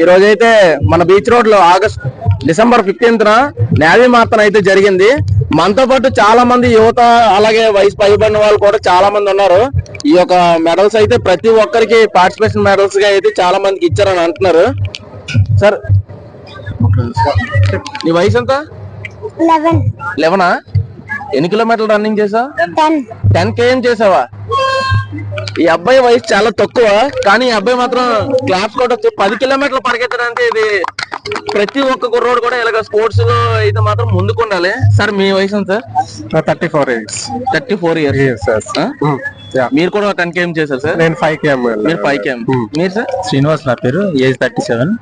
ఈ రోజైతే మన బీచ్ రోడ్లో ఆగస్ట్ డిసెంబర్ ఫిఫ్టీన్త్ న నేవీ మాత్రం అయితే జరిగింది. మనతో పాటు చాలా మంది యువత అలాగే వయసు పైబడిన వాళ్ళు కూడా చాలా మంది ఉన్నారు. ఈ యొక్క మెడల్స్ అయితే ప్రతి ఒక్కరికి పార్టిసిపేషన్ మెడల్స్గా అయితే చాలా మందికి ఇచ్చారని అంటున్నారు. సార్ నీ వయసు ఎంత? లెవెన్ ఎన్ని కిలోమీటర్లు రన్నింగ్ చేసావు? టెన్ టెన్ కేఎం చేసావా? ఈ అబ్బాయి వయసు చాలా తక్కువ కానీ ఈ అబ్బాయి మాత్రం క్లాప్స్ కొట్టచ్చు పది కిలోమీటర్లు పరిగెత్తడానికి ఇది ప్రతి ఒక్క కుర్రోడు కూడా ఇలాగ స్పోర్ట్స్లో అయితే మాత్రం ముందుకు ఉండాలి. సార్ మీ వయసు sir thirty four years thirty four years మీరు కూడా టెన్ కేఎం చేశారు సార్ నేను ఫైవ్ కేఎం మీరు ఫైవ్ కేఎం మీరు సార్ శ్రీనివాస్ నా పేరు age thirty seven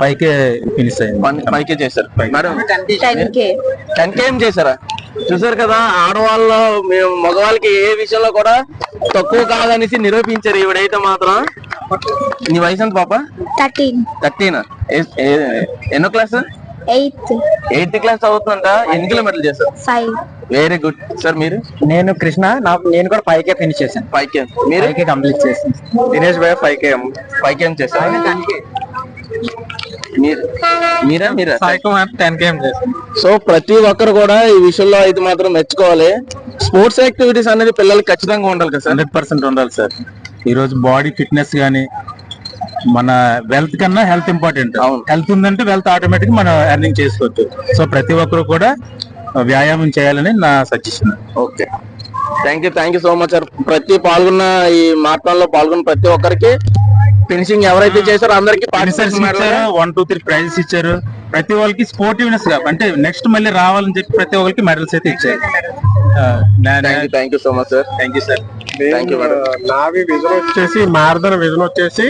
five K finish అయింది. ఫైవ్ కే చేశారు. Madam ten K ten KM చేశారా? చూసారు కదా ఆడవాళ్ళు మేము మగవాళ్ళకి ఏ విషయంలో కూడా తక్కువ కాదనేసి నిరూపించారు ఈవిడైతే మాత్రం. నీ వయసు ఎంత పాప? థర్టీన్. థర్టీన్? ఎన్నో క్లాస్? ఎయిత్. ఎయిత్ క్లాస్ అవుతుందంట ఎన్ని కిలోమీటర్లు చేశారు? ఫైవ్. వెరీ గుడ్ సార్ మీరు? నేను కృష్ణ నాకు నేను కూడా పైకే ఫినిష్ చేశాను. ఫైవ్ కేఎం మీరు? పైకే కంప్లీట్ చేశాను. దినేష్ భాయ్ ఫైవ్ కేఎం ఫైవ్ కేఎం చేశారు? మీరు? మీరా మీరా? టెన్ కేఎం చేశాను సో ప్రతి ఒక్కరు కూడా ఈ విషయంలో అయితే మాత్రం మెచ్చుకోవాలి. స్పోర్ట్స్ యాక్టివిటీస్ అనేది పిల్లలకి ఖచ్చితంగా ఉండాలి కదా సార్? హండ్రెడ్ పర్సెంట్ ఉండాలి సార్. ఈ రోజు బాడీ ఫిట్నెస్ గానీ మన వెల్త్ కన్నా హెల్త్ ఇంపార్టెంట్. హెల్త్ ఉందంటే వెల్త్ ఆటోమేటిక్ మనం ఎర్నింగ్ చేసుకోవచ్చు. సో ప్రతి ఒక్కరు కూడా వ్యాయామం చేయాలని నా suggestion. Okay. Thank you thank you so much sir. ప్రతి పాల్గొన్న ఈ మాట్లాడలో పాల్గొన్న ప్రతి ఒక్కరికి ఫినిషింగ్ ఎవరైతే చేశారో అందరికి వన్ టూ త్రీ ప్రైజెస్ ఇచ్చారు. ప్రతి వాళ్ళకి స్పోర్టివ్నెస్గా అంటే నెక్స్ట్ మళ్ళీ రావాలని చెప్పి ప్రతి ఒక్కరికి మెడల్స్ అయితే ఇచ్చారు. Thank you so much sir thank you sir నావి విజన్ వచ్చేసి మారదన విజన్ వచ్చేసి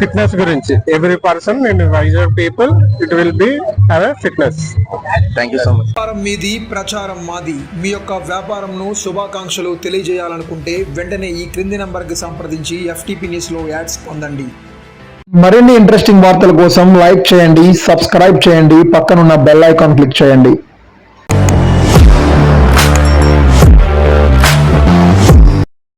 ఫిట్నెస్ గురించి every person in Vizag people it will be have fitness thank you so much వ్యాపారం మీది ప్రచారం మాది. మీ యొక్క వ్యాపారంను శుభాకాంక్షలు తెలియజేయాలనుకుంటే వెంటనే ఈ క్రింది నంబర్కి సంప్రదించి ఎఫ్టీపీ న్యూస్లో యాడ్స్ పొందండి. మరిన్ని ఇంట్రెస్టింగ్ వార్తల కోసం లైక్ చేయండి సబ్స్క్రైబ్ చేయండి పక్కనున్న బెల్ ఐకాన్ క్లిక్ చేయండి.